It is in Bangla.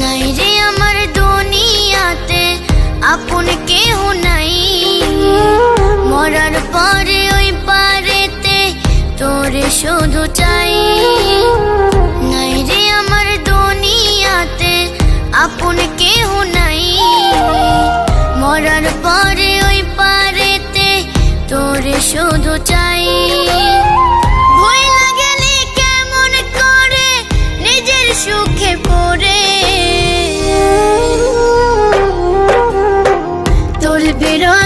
নাই রে আমার দুনিয়াতে, আপন কেহ নাই। মরার পরে ওই পারেতে তোরে শুধু চাই। নাই রে আমার দুনিয়াতে, আপন কেহ নাই। মরার পরে ওই পারেতে তোরে শুধু চাই। সুখে olvidar.